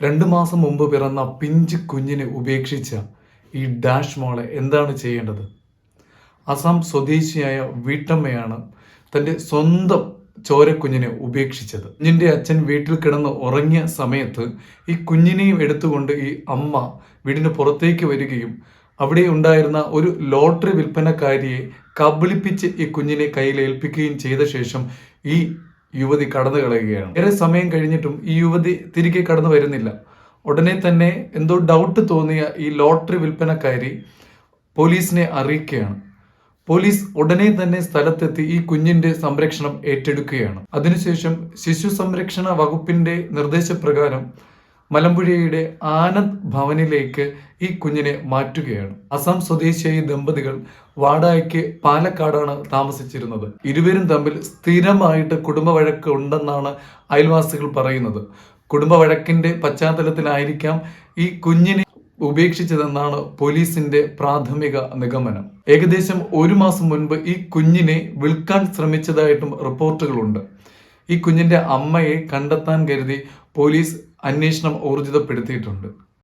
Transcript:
രണ്ടു മാസം മുമ്പ് പിറന്ന പിഞ്ച് കുഞ്ഞിനെ ഉപേക്ഷിച്ച ഈ ഡാഷ് മോളെ എന്താണ് ചെയ്യേണ്ടത്? അസം സ്വദേശിയായ വീട്ടമ്മയാണ് തന്റെ സ്വന്തം ചോരക്കുഞ്ഞിനെ ഉപേക്ഷിച്ചത്. കുഞ്ഞിന്റെ അച്ഛൻ വീട്ടിൽ കിടന്ന് ഉറങ്ങിയ സമയത്ത് ഈ കുഞ്ഞിനെയും എടുത്തുകൊണ്ട് ഈ അമ്മ വീടിന് പുറത്തേക്ക് വരികയും അവിടെ ഉണ്ടായിരുന്ന ഒരു ലോട്ടറി വിൽപ്പനക്കാരിയെ കബളിപ്പിച്ച് ഈ കുഞ്ഞിനെ കയ്യിൽ ഏൽപ്പിക്കുകയും ചെയ്ത ശേഷം ഈ യുവതി കടന്നു കളയുകയാണ്. ഏറെ സമയം കഴിഞ്ഞിട്ടും ഈ യുവതി തിരികെ കടന്നു വരുന്നില്ല. ഉടനെ തന്നെ എന്തോ ഡൗട്ട് തോന്നിയ ഈ ലോട്ടറി വിൽപ്പനക്കാരി പോലീസിനെ അറിയിക്കുകയാണ്. പോലീസ് ഉടനെ തന്നെ സ്ഥലത്തെത്തി ഈ കുഞ്ഞിന്റെ സംരക്ഷണം ഏറ്റെടുക്കുകയാണ്. അതിനുശേഷം ശിശു സംരക്ഷണ വകുപ്പിന്റെ നിർദ്ദേശപ്രകാരം മലമ്പുഴയുടെ ആനന്ദ് ഭവനിലേക്ക് ഈ കുഞ്ഞിനെ മാറ്റുകയാണ്. അസം സ്വദേശിയായ ദമ്പതികൾ വാടായ്ക്ക് പാലക്കാടാണ് താമസിച്ചിരുന്നത്. ഇരുവരും തമ്മിൽ സ്ഥിരമായിട്ട് കുടുംബ വഴക്ക് ഉണ്ടെന്നാണ് അയൽവാസികൾ പറയുന്നത്. കുടുംബ വഴക്കിന്റെ പശ്ചാത്തലത്തിലായിരിക്കാം ഈ കുഞ്ഞിനെ ഉപേക്ഷിച്ചതെന്നാണ് പോലീസിന്റെ പ്രാഥമിക നിഗമനം. ഏകദേശം ഒരു മാസം മുൻപ് ഈ കുഞ്ഞിനെ വിൽക്കാൻ ശ്രമിച്ചതായിട്ടും റിപ്പോർട്ടുകളുണ്ട്. ഈ കുഞ്ഞിന്റെ അമ്മയെ കണ്ടെത്താൻ കരുതി പോലീസ് അന്വേഷണം ഊർജിതപ്പെടുത്തിയിട്ടുണ്ട്.